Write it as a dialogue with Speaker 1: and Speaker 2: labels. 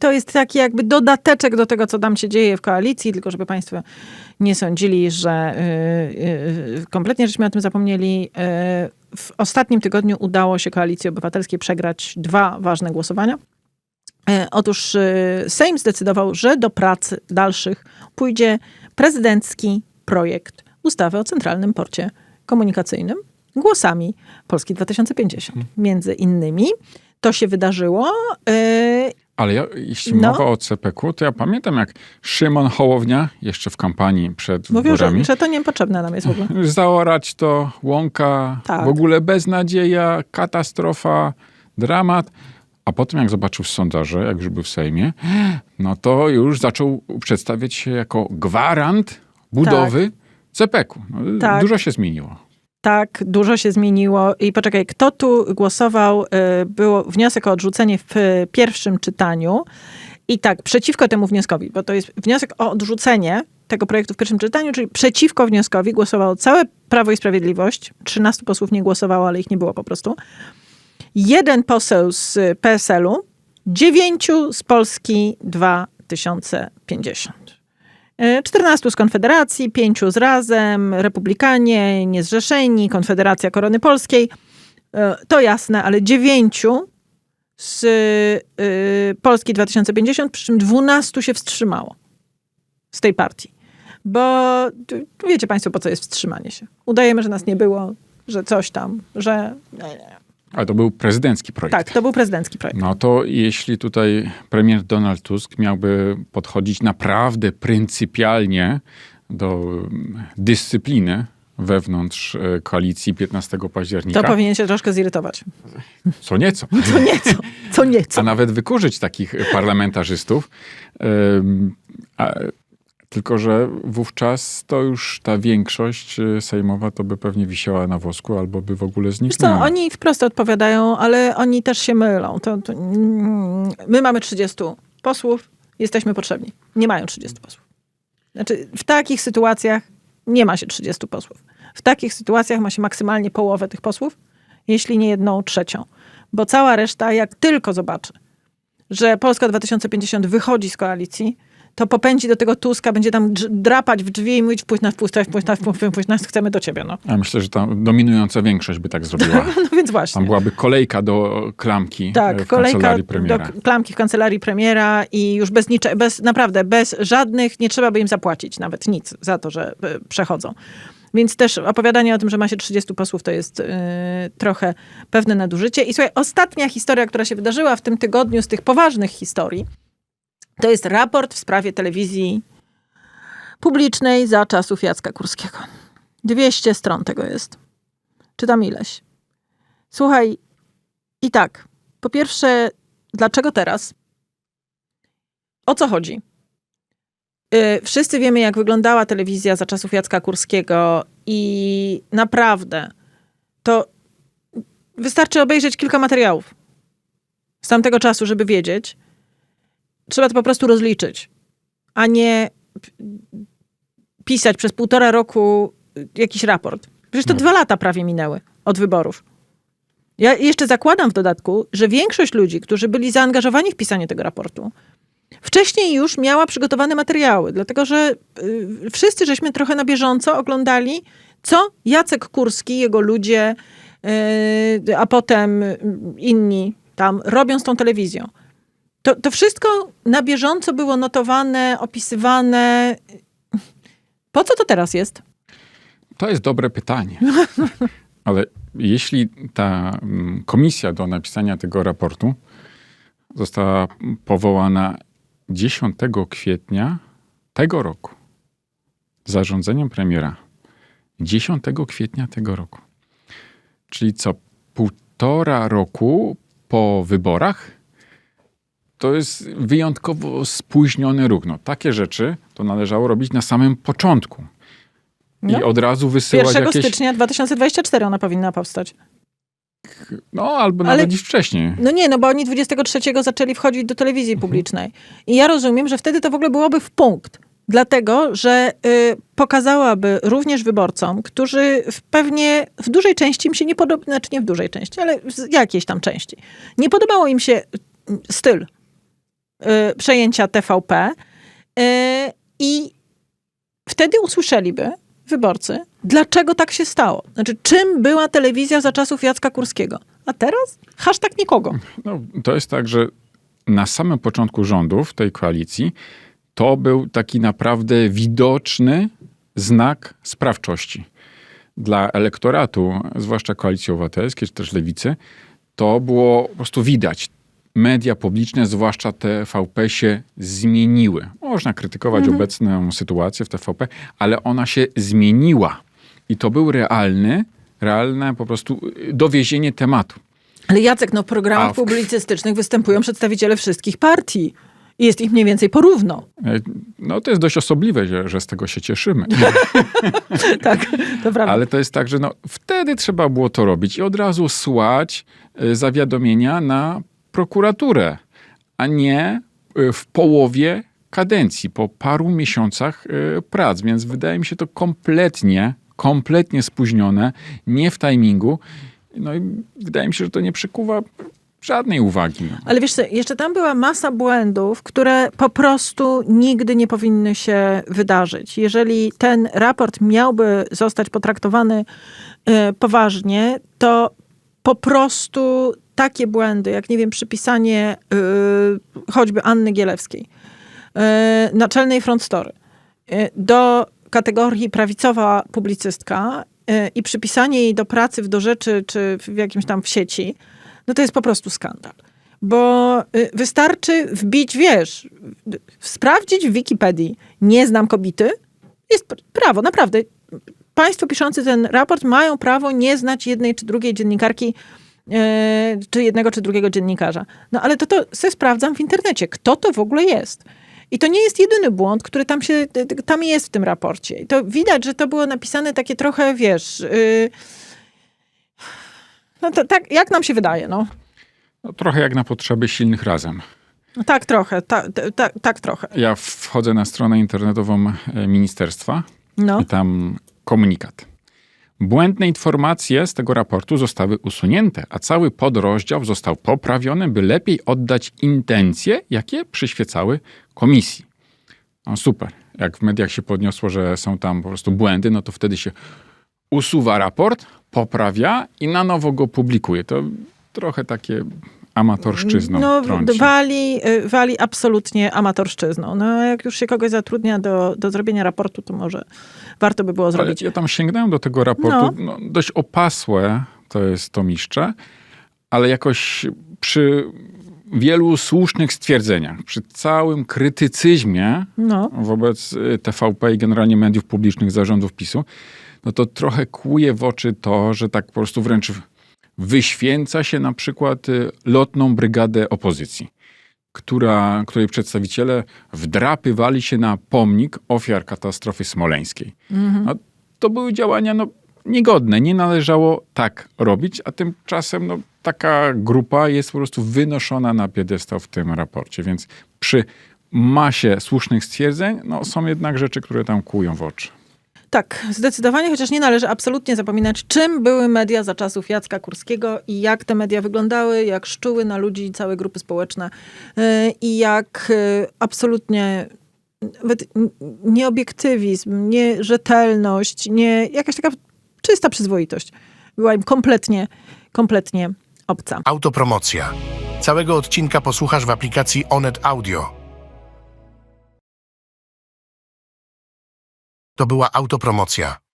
Speaker 1: To jest taki jakby dodateczek do tego, co tam się dzieje w koalicji, tylko żeby Państwo nie sądzili, że yy, yy, kompletnie żeśmy o tym zapomnieli. Yy, w ostatnim tygodniu udało się Koalicji Obywatelskiej przegrać dwa ważne głosowania. Yy, otóż yy, Sejm zdecydował, że do pracy dalszych pójdzie prezydencki projekt ustawy o Centralnym Porcie Komunikacyjnym głosami Polski 2050. Między innymi to się wydarzyło.
Speaker 2: Ale ja, jeśli
Speaker 1: No.
Speaker 2: mowa o CPK, to ja pamiętam, jak Szymon Hołownia, jeszcze w kampanii przed
Speaker 1: Mówił, że,
Speaker 2: wyborami,
Speaker 1: że to niepotrzebne nam jest w ogóle.
Speaker 2: zaorać to, łąka,
Speaker 1: Tak.
Speaker 2: w ogóle beznadzieja, katastrofa, dramat. A potem jak zobaczył sondaże, jak już był w Sejmie, no to już zaczął przedstawiać się jako gwarant budowy CPK-u. No,
Speaker 1: Tak.
Speaker 2: Dużo się zmieniło.
Speaker 1: Tak, dużo się zmieniło. I poczekaj, kto tu głosował? Y, Było wniosek o odrzucenie w pierwszym czytaniu. I tak, przeciwko temu wnioskowi, bo to jest wniosek o odrzucenie tego projektu w pierwszym czytaniu, czyli przeciwko wnioskowi głosowało całe Prawo i Sprawiedliwość. 13 posłów nie głosowało, ale ich nie było po prostu. Jeden poseł z PSL-u, dziewięciu z Polski 2050. E, 14 z Konfederacji, 5 z Razem, Republikanie, Niezrzeszeni, Konfederacja Korony Polskiej. E, To jasne, ale 9 z y, Polski 2050, przy czym 12 się wstrzymało z tej partii. Bo wiecie Państwo, po co jest wstrzymanie się. Udajemy, że nas nie było, że coś tam, że...
Speaker 2: Ale to był prezydencki projekt.
Speaker 1: Tak, to był prezydencki projekt.
Speaker 2: No to jeśli tutaj premier Donald Tusk miałby podchodzić naprawdę pryncypialnie do mm, dyscypliny wewnątrz e, koalicji 15 października,
Speaker 1: To powinien się troszkę zirytować.
Speaker 2: co nieco,
Speaker 1: Co nieco, co nieco.
Speaker 2: a nawet wykurzyć takich parlamentarzystów, tylko że wówczas to już ta większość e, sejmowa to by pewnie wisiała na wosku albo by w ogóle
Speaker 1: Wiesz co,
Speaker 2: zniknęła.
Speaker 1: oni wprost odpowiadają, ale oni też się mylą. To, to, mm, my mamy 30 posłów, jesteśmy potrzebni. Nie mają 30 posłów. Znaczy, w takich sytuacjach nie ma się 30 posłów. W takich sytuacjach ma się maksymalnie połowę tych posłów, jeśli nie jedną trzecią. Bo cała reszta, jak tylko zobaczy, że Polska 2050 wychodzi z koalicji, to popędzi do tego Tuska, będzie tam drapać w drzwi i mówić wpuść nas, wpuść nas, wpuść nas, wpuść nas, chcemy do ciebie. No,
Speaker 2: Ja myślę, że ta dominująca większość by tak zrobiła.
Speaker 1: no więc właśnie.
Speaker 2: Tam byłaby kolejka do klamki e,
Speaker 1: Tak,
Speaker 2: w
Speaker 1: kolejka
Speaker 2: kancelarii
Speaker 1: do
Speaker 2: premiera.
Speaker 1: klamki w kancelarii premiera i już bez nicze, bez, naprawdę bez żadnych, nie trzeba by im zapłacić nawet nic za to, że y, przechodzą. Więc też opowiadanie o tym, że ma się 30 posłów, to jest y, trochę pewne nadużycie. I słuchaj, ostatnia historia, która się wydarzyła w tym tygodniu z tych poważnych historii, to jest raport w sprawie telewizji publicznej za czasów Jacka Kurskiego. 200 stron tego jest. Czytam ileś. Słuchaj, i tak, po pierwsze, dlaczego teraz? O co chodzi? Yy, wszyscy wiemy, jak wyglądała telewizja za czasów Jacka Kurskiego, i naprawdę to wystarczy obejrzeć kilka materiałów z tamtego czasu, żeby wiedzieć. Trzeba to po prostu rozliczyć, a nie pisać przez półtora roku jakiś raport. Przecież to
Speaker 2: No.
Speaker 1: dwa lata prawie minęły od wyborów. Ja jeszcze zakładam w dodatku, że większość ludzi, którzy byli zaangażowani w pisanie tego raportu, wcześniej już miała przygotowane materiały, dlatego że y, wszyscy żeśmy trochę na bieżąco oglądali, co Jacek Kurski, jego ludzie, y, a potem y, inni tam robią z tą telewizją. To, to wszystko na bieżąco było notowane, opisywane. Po co to teraz jest?
Speaker 2: To jest dobre pytanie. Ale jeśli ta mm, komisja do napisania tego raportu została powołana 10 kwietnia tego roku zarządzeniem premiera 10 kwietnia tego roku. Czyli co, półtora roku po wyborach? To jest wyjątkowo spóźniony ruch. No, takie rzeczy to należało robić na samym początku. I
Speaker 1: No.
Speaker 2: od razu wysyłać
Speaker 1: 1
Speaker 2: jakieś...
Speaker 1: stycznia 2024 ona powinna powstać.
Speaker 2: No, albo
Speaker 1: Ale-
Speaker 2: nawet dziś wcześniej.
Speaker 1: No nie, no bo oni 23 zaczęli wchodzić do telewizji publicznej. I ja rozumiem, że wtedy to w ogóle byłoby w punkt. Dlatego, że y, pokazałaby również wyborcom, którzy w pewnie w dużej części im się nie podoba, znaczy nie w dużej części, ale w jakiejś tam części. Nie podobało im się y, styl przejęcia TVP y, i wtedy usłyszeliby wyborcy, dlaczego tak się stało. Znaczy, czym była telewizja za czasów Jacka Kurskiego. A teraz? Hashtag nikogo.
Speaker 2: No, to jest tak, że na samym początku rządów tej koalicji to był taki naprawdę widoczny znak sprawczości. Dla elektoratu, zwłaszcza koalicji obywatelskiej czy też lewicy, to było po prostu widać. Media publiczne, zwłaszcza TVP, się zmieniły. Można krytykować obecną sytuację w TVP, ale ona się zmieniła. I to był realny, realne po prostu dowiezienie tematu.
Speaker 1: Ale Jacek, no w programach
Speaker 2: w-
Speaker 1: publicystycznych występują przedstawiciele wszystkich partii. I jest ich mniej więcej porówno.
Speaker 2: E, No to jest dość osobliwe, że, że z tego się cieszymy.
Speaker 1: tak, to prawda.
Speaker 2: Ale to jest tak, że no, wtedy trzeba było to robić i od razu słać e, zawiadomienia na prokuraturę, a nie e, w połowie kadencji, po paru miesiącach e, prac. Więc wydaje mi się to kompletnie, kompletnie spóźnione, nie w timingu. No i wydaje mi się, że to nie przykuwa żadnej uwagi.
Speaker 1: Ale wiesz co, jeszcze tam była masa błędów, które po prostu nigdy nie powinny się wydarzyć. Jeżeli ten raport miałby zostać potraktowany e, poważnie, to po prostu takie błędy, jak nie wiem, przypisanie e, choćby Anny Gielewskiej, e, naczelnej front story, e, do kategorii prawicowa publicystka i przypisanie jej do pracy w do rzeczy czy w jakimś tam w sieci, no to jest po prostu skandal. Bo y, wystarczy wbić, wiesz, y, sprawdzić w Wikipedii, nie znam kobiety, jest pr- prawo, naprawdę. Państwo piszący ten raport mają prawo nie znać jednej czy drugiej dziennikarki, czy jednego czy drugiego dziennikarza. No ale to, to se sprawdzam w internecie, kto to w ogóle jest. I to nie jest jedyny błąd, który tam się, tam jest w tym raporcie. I to widać, że to było napisane takie trochę, wiesz, y, no to tak, jak nam się wydaje, no.
Speaker 2: No, trochę jak na potrzeby silnych razem.
Speaker 1: No Tak trochę, tak, tak, tak trochę.
Speaker 2: Ja wchodzę na stronę internetową e, ministerstwa
Speaker 1: No.
Speaker 2: i tam komunikat. Błędne informacje z tego raportu zostały usunięte, a cały podrozdział został poprawiony, by lepiej oddać intencje, jakie przyświecały komisji. No super. Jak w mediach się podniosło, że są tam po prostu błędy, no to wtedy się usuwa raport, poprawia i na nowo go publikuje. To trochę takie amatorszczyzną
Speaker 1: No,
Speaker 2: trąci.
Speaker 1: wali, y, wali absolutnie amatorszczyzną. No, jak już się kogoś zatrudnia do, do zrobienia raportu, to może warto by było
Speaker 2: Ale
Speaker 1: zrobić.
Speaker 2: ja tam sięgnąłem do tego raportu. No. dość opasłe to jest to miszcze, ale jakoś przy wielu słusznych stwierdzeniach, przy całym krytycyzmie
Speaker 1: No.
Speaker 2: wobec y, TVP i generalnie mediów publicznych zarządów PiSu, no to trochę kłuje w oczy to, że tak po prostu wręcz wyświęca się na przykład y, lotną brygadę opozycji, która, której przedstawiciele wdrapywali się na pomnik ofiar katastrofy smoleńskiej. No, to były działania no, niegodne, nie należało tak robić, a tymczasem no, taka grupa jest po prostu wynoszona na piedestał w tym raporcie, więc przy masie słusznych stwierdzeń no, są jednak rzeczy, które tam kłują w oczy.
Speaker 1: Tak, zdecydowanie, chociaż nie należy absolutnie zapominać, czym były media za czasów Jacka Kurskiego i jak te media wyglądały, jak szczuły na ludzi całe grupy społeczne yy, i jak yy, absolutnie nawet nieobiektywizm, nierzetelność, nie, jakaś taka czysta przyzwoitość była im kompletnie, kompletnie obca.
Speaker 3: Autopromocja. Całego odcinka posłuchasz w aplikacji Onet Audio. To była autopromocja.